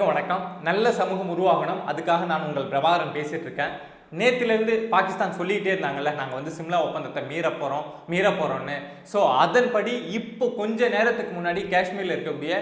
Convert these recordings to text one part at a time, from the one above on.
அனைவருக்கும் வணக்கம். நல்ல சமூகம் உருவாகணும். அதுக்காக நான் உங்கள் பிரபாகரன் பேசிட்டு இருக்கேன். நேத்திலேருந்து பாகிஸ்தான் சொல்லிகிட்டே இருந்தாங்கல்ல நாங்கள் வந்து சிம்லா ஒப்பந்தத்தை மீற போகிறோம் மீற போகிறோம்னு ஸோ அதன்படி இப்போ கொஞ்ச நேரத்துக்கு முன்னாடி காஷ்மீரில் இருக்கக்கூடிய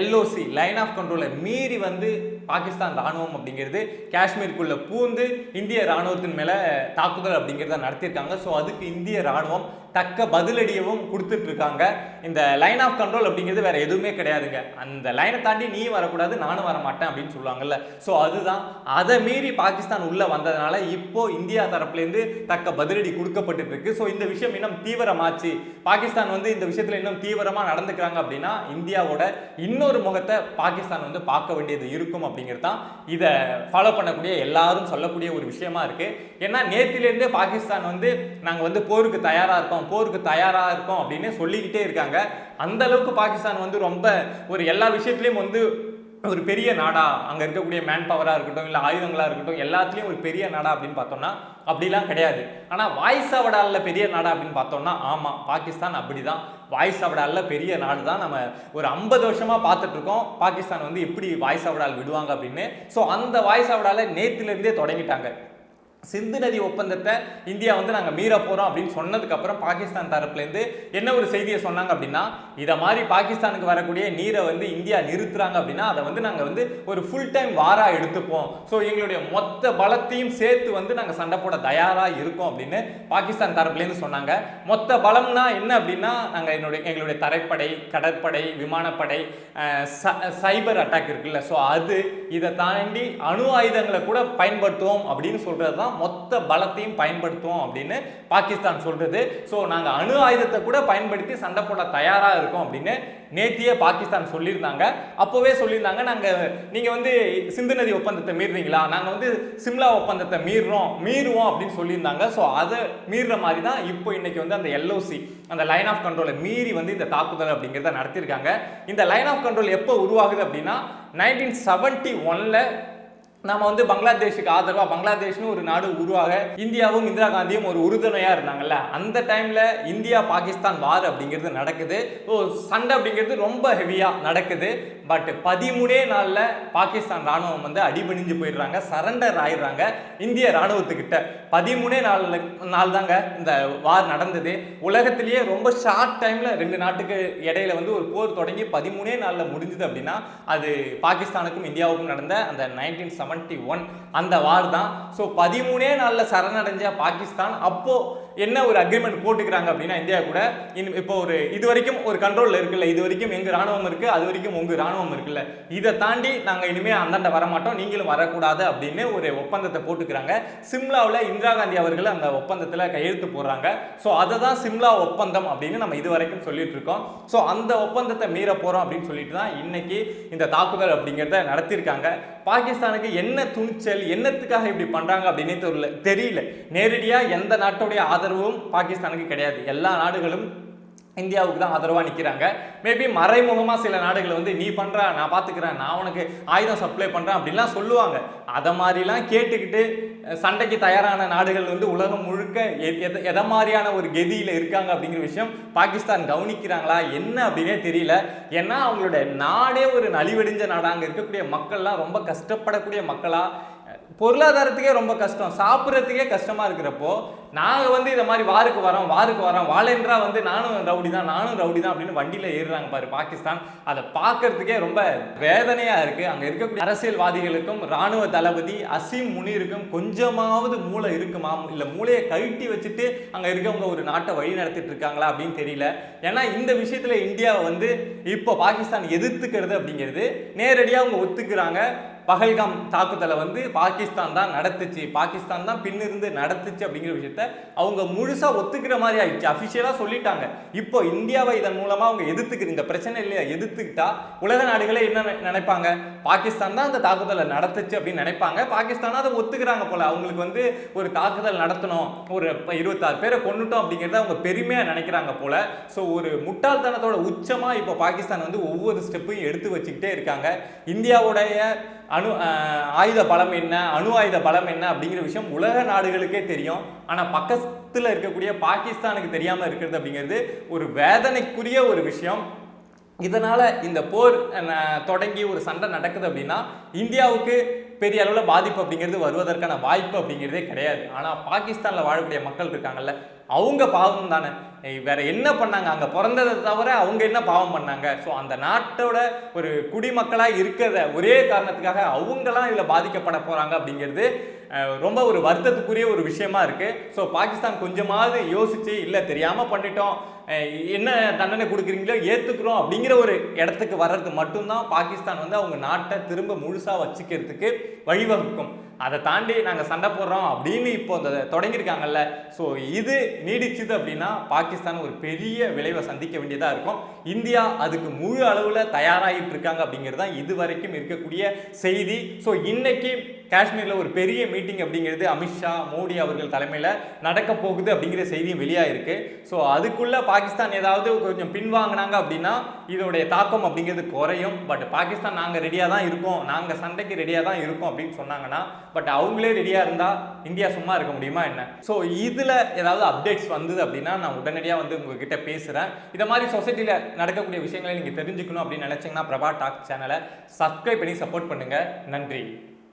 எல்ஓசி லைன் ஆஃப் கண்ட்ரோலை மீறி வந்து பாகிஸ்தான் ராணுவம் அப்படிங்கிறது காஷ்மீருக்குள்ளே பூந்து இந்திய ராணுவத்தின் மேலே தாக்குதல் அப்படிங்கிறத நடத்தியிருக்காங்க. ஸோ அதுக்கு இந்திய ராணுவம் தக்க பதிலடியவும் கொடுத்துட்டு இருக்காங்க இந்த லைன் ஆஃப் கண்ட்ரோல் அப்படிங்கிறது வேற எதுவுமே கிடையாதுங்க. அந்த லைனை தாண்டி நீ வரக்கூடாது நானும் வர மாட்டேன் அப்படின்னு சொல்லுவாங்கல்ல. ஸோ அதுதான். அதை மீறி பாகிஸ்தான் உள்ள வந்ததுனால இப்போ இந்தியா தரப்புலேருந்து தக்க பதிலடி கொடுக்கப்பட்டு இருக்கு ஸோ இந்த விஷயம் இன்னும் தீவிரமாச்சு. பாகிஸ்தான் வந்து இந்த விஷயத்தில் இன்னும் தீவிரமாக நடந்துக்கிறாங்க அப்படின்னா இந்தியாவோட இன்னொரு முகத்தை பாகிஸ்தான் வந்து பார்க்க வேண்டியது இருக்கும் அப்படின்னு அப்படிங்கிறது தான் இதை ஃபாலோ பண்ணக்கூடிய எல்லாரும் சொல்லக்கூடிய ஒரு விஷயமா இருக்குது ஏன்னா நேத்திலிருந்தே பாகிஸ்தான் வந்து நாங்கள் வந்து போருக்கு தயாராக இருக்கோம் போருக்கு தயாராக இருக்கோம் அப்படின்னு சொல்லிக்கிட்டே இருக்காங்க. அந்த அளவுக்கு பாகிஸ்தான் வந்து ரொம்ப ஒரு எல்லா விஷயத்துலேயும் வந்து ஒரு பெரிய நாடா அங்கே இருக்கக்கூடிய மேன் பவராக இருக்கட்டும் இல்லை ஆயுதங்களாக இருக்கட்டும் எல்லாத்துலேயும் ஒரு பெரிய நாடா அப்படின்னு பார்த்தோம்னா அப்படிலாம் கிடையாது. ஆனால் வாய்ஸ் அவடாலில் பெரிய நாடா அப்படின்னு பார்த்தோம்னா ஆமாம் பாகிஸ்தான் அப்படிதான். வாய்ஸ் அவடாலில் பெரிய நாடு தான் நம்ம ஒரு ஐம்பது வருஷமாக பார்த்துட்ருக்கோம் பாகிஸ்தான் வந்து எப்படி வாய்ஸ் அவடால் விடுவாங்க அப்படின்னு. ஸோ அந்த வாய்ஸ் அவடாலை நேற்றுலேருந்தே தொடங்கிட்டாங்க. சிந்து நதி ஒப்பந்தத்தை இந்தியா வந்து நாங்கள் மீற போகிறோம் அப்படின்னு சொன்னதுக்கப்புறம் பாகிஸ்தான் தரப்புலேருந்து என்ன ஒரு செய்தியை சொன்னாங்க அப்படின்னா இதை மாதிரி பாகிஸ்தானுக்கு வரக்கூடிய நீரை வந்து இந்தியா நிறுத்துறாங்க அப்படின்னா அதை வந்து நாங்கள் வந்து ஒரு ஃபுல் டைம் வாராக எடுத்துப்போம். ஸோ எங்களுடைய மொத்த பலத்தையும் சேர்த்து வந்து நாங்கள் சண்டை போட தயாராக இருக்கோம் அப்படின்னு பாகிஸ்தான் தரப்புலேருந்து சொன்னாங்க. மொத்த பலம்னா என்ன அப்படின்னா நாங்கள் என்னுடைய எங்களுடைய தரைப்படை கடற்படை விமானப்படை ச- சைபர் அட்டாக் இருக்குல்ல ஸோ அது இதை தாண்டி அணு ஆயுதங்களை கூட பயன்படுத்துவோம் அப்படின்னு சொல்கிறது தான் மொத்த பலத்தையும் பயன்படுத்துவோம் அப்படின்னு பாகிஸ்தான் சொல்றது. ஸோ நாங்கள் அணு ஆயுதத்தை கூட பயன்படுத்தி சண்டை போட தயாராக இருக்கோம் அப்படின்னு நேத்தியே பாகிஸ்தான் சொல்லியிருந்தாங்க. அப்போவே சொல்லியிருந்தாங்க நாங்கள் நீங்கள் வந்து சிந்து நதி ஒப்பந்தத்தை மீறுறீங்களா? நாங்கள் வந்து சிம்லா ஒப்பந்தத்தை மீறுறோம் மீறுவோம் அப்படின்னு சொல்லியிருந்தாங்க. ஸோ அதை மீறுற மாதிரி தான் இப்போ இன்னைக்கு வந்து அந்த எல்ஓசி அந்த லைன் ஆஃப் கண்ட்ரோலை மீறி வந்து இந்த தாக்குதல் அப்படிங்கிறத நடத்தியிருக்காங்க. இந்த லைன் ஆஃப் கண்ட்ரோல் எப்போ உருவாகுது அப்படின்னா நைன்டீன் செவன்ட்டி ஒனில் நம்ம வந்து பங்களாதேஷுக்கு ஆதரவா பங்களாதேஷ்னு ஒரு நாடு உருவாக இந்தியாவும் இந்திரா காந்தியும் ஒரு உறுதுணையா இருந்தாங்கல்ல? அந்த டைம்ல இந்தியா பாகிஸ்தான் வார் அப்படிங்கிறது நடக்குது. ஓ சண்டை அப்படிங்கிறது ரொம்ப ஹெவியா நடக்குது. பட் பதிமூணே நாளில் பாகிஸ்தான் ராணுவம் வந்து அடிபணிஞ்சு போயிடுறாங்க சரண்டர் ஆயிடுறாங்க இந்திய ராணுவத்துக்கிட்ட. பதிமூணே நாள் நாள் தாங்க இந்த வார் நடந்தது. உலகத்திலேயே ரொம்ப ஷார்ட் டைமில் ரெண்டு நாட்டுக்கு இடையில வந்து ஒரு போர் தொடங்கி பதிமூணே நாளில் முடிஞ்சது அப்படின்னா அது பாகிஸ்தானுக்கும் இந்தியாவுக்கும் நடந்த அந்த நைன்டீன் செவன்ட்டி ஒன் அந்த வார் தான். ஸோ பதிமூணே நாளில் சரணடைஞ்ச பாகிஸ்தான் அப்போது என்ன ஒரு அக்ரிமெண்ட் போட்டுக்கிறாங்க அப்படின்னா இந்தியா கூட? இன் இப்போ ஒரு இது வரைக்கும் ஒரு கண்ட்ரோலில் இருக்குல்ல. இது வரைக்கும் எங்கள் ராணுவம் இருக்குது அது வரைக்கும் உங்கள் ராணுவம் இருக்குல்ல. இதை தாண்டி நாங்கள் இனிமேல் அந்தாண்ட வரமாட்டோம். நீங்களும் வரக்கூடாது அப்படின்னு ஒரு ஒப்பந்தத்தை போட்டுக்கிறாங்க. சிம்லாவில் இந்திரா காந்தி அவர்கள் அந்த ஒப்பந்தத்தில் கையெழுத்து போடுறாங்க. ஸோ அதை தான் சிம்லா ஒப்பந்தம் அப்படின்னு நம்ம இது வரைக்கும் சொல்லிட்டு இருக்கோம் ஸோ அந்த ஒப்பந்தத்தை மீற போகிறோம் அப்படின்னு சொல்லிட்டு தான் இன்னைக்கு இந்த தாக்குதல் அப்படிங்கிறத நடத்தியிருக்காங்க. பாகிஸ்தானுக்கு என்ன துணிச்சல் என்னத்துக்காக இப்படி பண்ணுறாங்க அப்படின்னு தெரியல தெரியல. நேரடியாக எந்த நாட்டுடைய ஆதரவும் பாகிஸ்தானுக்கு கிடையாது. எல்லா நாடுகளும் இந்தியாவுக்கு தான் ஆதரவாக நிற்கிறாங்க மேபி மறைமுகமாக சில நாடுகள் வந்து நீ பண்ணுற நான் பார்த்துக்கிறேன் நான் உனக்கு ஆயுதம் சப்ளை பண்ணுறேன் அப்படிலாம் சொல்லுவாங்க. அதை மாதிரிலாம் கேட்டுக்கிட்டு சண்டைக்கு தயாரான நாடுகள் வந்து உலகம் முழுக்க எத எதை மாதிரியான ஒரு கெதியில் இருக்காங்க அப்படிங்கிற விஷயம் பாகிஸ்தான் கவனிக்கிறாங்களா என்ன அப்படின்னே தெரியல. ஏன்னா அவங்களோட நாடே ஒரு நலிவடைஞ்ச நாடாக அங்கே இருக்கக்கூடிய மக்கள்லாம் ரொம்ப கஷ்டப்படக்கூடிய மக்களாக பொருளாதாரத்துக்கே ரொம்ப கஷ்டம். சாப்பிட்றதுக்கே கஷ்டமாக இருக்கிறப்போ நாங்கள் வந்து இதை மாதிரி வாருக்கு வரோம் வாருக்கு வரோம். வாழேன்றா வந்து நானும் ரவுடி தான் நானும் ரவுடி தான் அப்படின்னு வண்டியில் ஏறுறாங்க பாரு பாகிஸ்தான். அதை பார்க்கறதுக்கே ரொம்ப வேதனையாக இருக்குது அங்கே இருக்கக்கூடிய அரசியல்வாதிகளுக்கும் ராணுவ தளபதி அசீம் முனிருக்கும் கொஞ்சமாவது மூளை இருக்குமா? இல்லை மூளையை கழட்டி வச்சுட்டு அங்கே இருக்கவங்க ஒரு நாட்டை வழி நடத்திட்டு இருக்காங்களா அப்படின்னு தெரியல. ஏன்னா இந்த விஷயத்தில் இந்தியாவை வந்து இப்போ பாகிஸ்தான் எதிர்த்துக்கிறது அப்படிங்கிறது நேரடியாக அவங்க ஒத்துக்கிறாங்க. பகல்காம் தாக்குதலை வந்து பாகிஸ்தான் தான் நடத்துச்சு. பாகிஸ்தான் தான் பின்னிருந்து நடத்துச்சு அப்படிங்கிற விஷயத்த அவங்க முழுசாக ஒத்துக்கிற மாதிரி ஆயிடுச்சு. அஃபிஷியலாக சொல்லிட்டாங்க. இப்போ இந்தியாவை இதன் மூலமாக அவங்க எதிர்த்துக்கிற இந்த பிரச்சனை இல்லையா? எதிர்த்துக்கிட்டா உலக நாடுகளே என்ன நினைப்பாங்க? பாகிஸ்தான் தான் அந்த தாக்குதலை நடத்துச்சு அப்படின்னு நினைப்பாங்க. பாகிஸ்தான் அதை ஒத்துக்கிறாங்க போல. அவங்களுக்கு வந்து ஒரு தாக்குதல் நடத்தணும். ஒரு இருபத்தாறு பேரை கொண்டுட்டோம் அப்படிங்கிறத அவங்க பெருமையாக நினைக்கிறாங்க போல. ஸோ ஒரு முட்டாள்தனத்தோட உச்சமாக இப்போ பாகிஸ்தான் வந்து ஒவ்வொரு ஸ்டெப்பையும் எடுத்து வச்சுக்கிட்டே இருக்காங்க. இந்தியாவுடைய அணு ஆயுத பலம் என்ன அணு ஆயுத பலம் என்ன அப்படிங்கிற விஷயம் உலக நாடுகளுக்கே தெரியும். ஆனால் பக்கத்தில் இருக்கக்கூடிய பாகிஸ்தானுக்கு தெரியாமல் இருக்கிறது அப்படிங்கிறது ஒரு வேதனைக்குரிய ஒரு விஷயம். இதனால் இந்த போர் தொடங்கி ஒரு சண்டை நடக்குது அப்படின்னா இந்தியாவுக்கு பெரிய அளவில் பாதிப்பு அப்படிங்கிறது வருவதற்கான வாய்ப்பு அப்படிங்கிறதே கிடையாது. ஆனால் பாகிஸ்தானில் வாழக்கூடிய மக்கள் இருக்காங்கல்ல அவங்க பாவம் தானே. வேற என்ன பண்ணாங்க? அங்கே பிறந்ததை தவிர அவங்க என்ன பாவம் பண்ணாங்க? ஸோ அந்த நாட்டோட ஒரு குடிமக்களாக இருக்கிறத ஒரே காரணத்துக்காக அவங்களாம் இதில் பாதிக்கப்பட போகிறாங்க அப்படிங்கிறது ரொம்ப ஒரு வருத்தத்துக்குரிய ஒரு விஷயமா இருக்குது ஸோ பாகிஸ்தான் கொஞ்சமாவது யோசிச்சு இல்லை தெரியாமல் பண்ணிட்டோம் என்ன தண்டனை கொடுக்குறீங்களோ ஏற்றுக்குறோம் அப்படிங்கிற ஒரு இடத்துக்கு வர்றது மட்டும்தான் பாகிஸ்தான் வந்து அவங்க நாட்டை திரும்ப முழுசாக வச்சுக்கிறதுக்கு வழிவகுக்கும். அதை தாண்டி நாங்கள் சண்டை போடுறோம் அப்படின்னு இப்போ அந்த தொடங்கியிருக்காங்கல்ல. ஸோ இது நீடிச்சுது அப்படின்னா பாகிஸ்தான் ஒரு பெரிய விளைவை சந்திக்க வேண்டியதாக இருக்கும். இந்தியா அதுக்கு முழு அளவில் தயாராகிட்டு இருக்காங்க அப்படிங்கிறது தான் இது வரைக்கும் இருக்கக்கூடிய செய்தி. ஸோ இன்னைக்கு காஷ்மீரில் ஒரு பெரிய மீட்டிங் அப்படிங்கிறது அமித்ஷா மோடி அவர்கள் தலைமையில் நடக்க போகுது அப்படிங்கிற செய்தியும் இருக்குது ஸோ அதுக்குள்ளே பாகிஸ்தான் ஏதாவது கொஞ்சம் பின்வாங்கினாங்க அப்படின்னா இதோடைய தாக்கம் அப்படிங்கிறது குறையும். பட் பாகிஸ்தான் நாங்கள் ரெடியாக தான் இருக்கோம். நாங்கள் சண்டைக்கு ரெடியாக தான் இருக்கோம் அப்படின்னு சொன்னாங்கன்னா பட் அவங்களே ரெடியாக இருந்தால் இந்தியா சும்மா இருக்க முடியுமா என்ன? ஸோ இதில் ஏதாவது அப்டேட்ஸ் வந்தது அப்படின்னா நான் உடனடியாக வந்து உங்ககிட்ட பேசுகிறேன் இதை மாதிரி சொசைட்டியில் நடக்கக்கூடிய விஷயங்களை நீங்கள் தெரிஞ்சுக்கணும் அப்படின்னு நினச்சிங்கன்னா பிரபா டாக் சேனலை சப்ஸ்கிரைப் பண்ணி சப்போர்ட் பண்ணுங்கள் நன்றி.